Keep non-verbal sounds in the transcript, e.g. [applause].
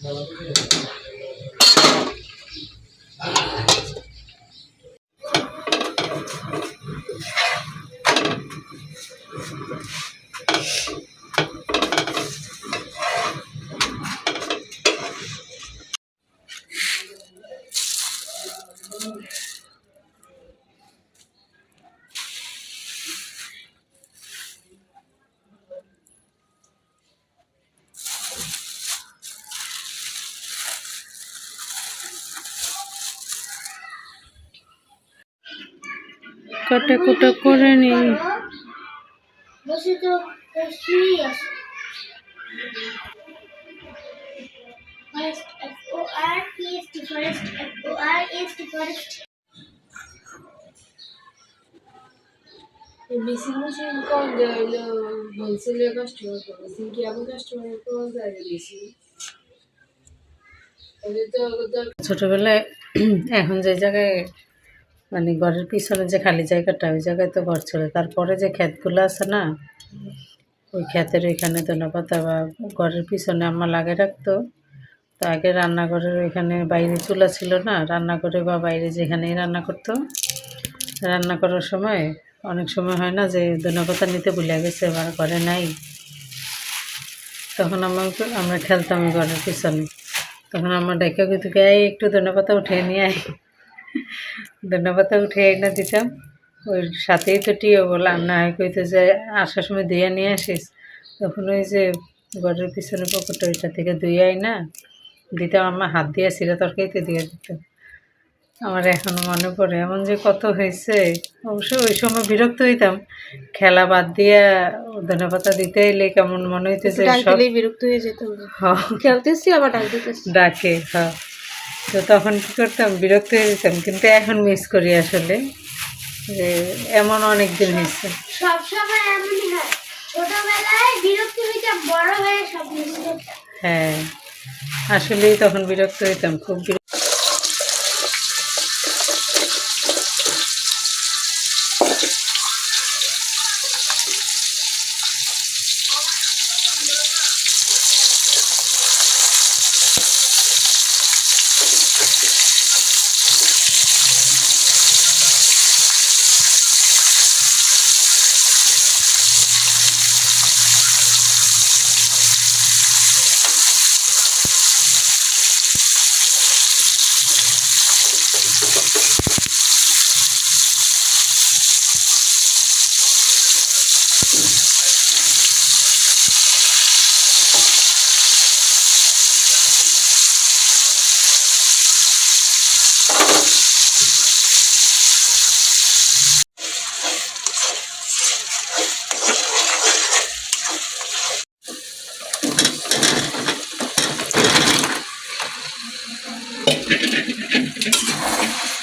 কাটাকুটা করে ও আর S T forest machine machine কম হোলসেলের কাস্টমার মেশিন কি এমন কাস্টমার পাওয়া যায় বেশি ওদের তো ওদের ছোটবেলায় [clears throat] এখন যে জায়গায় মানে ঘরের পিছনে যে খালি জায়গাটা, ওই জায়গায় তো ঘর ছিল তারপরে যে ক্ষেতগুলো আছে না, ওই ক্ষেতের ওইখানে ধনে পাতা বা ঘরের পিছনে আম্মা লাগিয়ে রাখতো। তো আগে রান্নাঘরের ওইখানে বাইরে চুলা ছিল না, রান্নাঘরে বা বাইরে যেখানেই রান্না করতো। রান্না করার সময় অনেক সময় হয় না যে ধনে পাতা নিতে ভুলে গেছে আমার ঘরে নাই। তখন আমার আমরা খেলতাম ঘরের পিছনে। তখন আমার ডাইকা কিন্তু একটু ধনে পাতা উঠিয়ে নিয়ে আয়। ধনে পাতা উঠিয়ে এনে দিতাম। ওই সাথেই তো টিও বললাম না কইতে যে আসার সময় ধুয়ে নিয়ে আসিস। তখন ওই যে ঘরের পিছনে পকেটে ওইটা থেকে ধুয়ে আই না দিতাম আমার হাত দিয়ে সিরা তরকারিতে দিয়ে দিতাম। আমার এখনও মনে পড়ে এমন যে কত হয়েছে। অবশ্য ওই সময় বিরক্ত হইতাম। খেলা বাদ দিয়া ধনে পাতা দিতে এলে কেমন মনে হইতেছে বিরক্ত হয়ে যেতাম হ্যাঁ, খেলতেছি আবার ডাক ডাকে হ্যাঁ। তো তখন কী করতাম বিরক্ত হয়ে যেতাম কিন্তু এখন মিস করি আসলে যে এমন অনেক দিন হয়েছে হ্যাঁ আসলেই তখন বিরক্ত হইতাম খুব বিরক্ত। Thank you.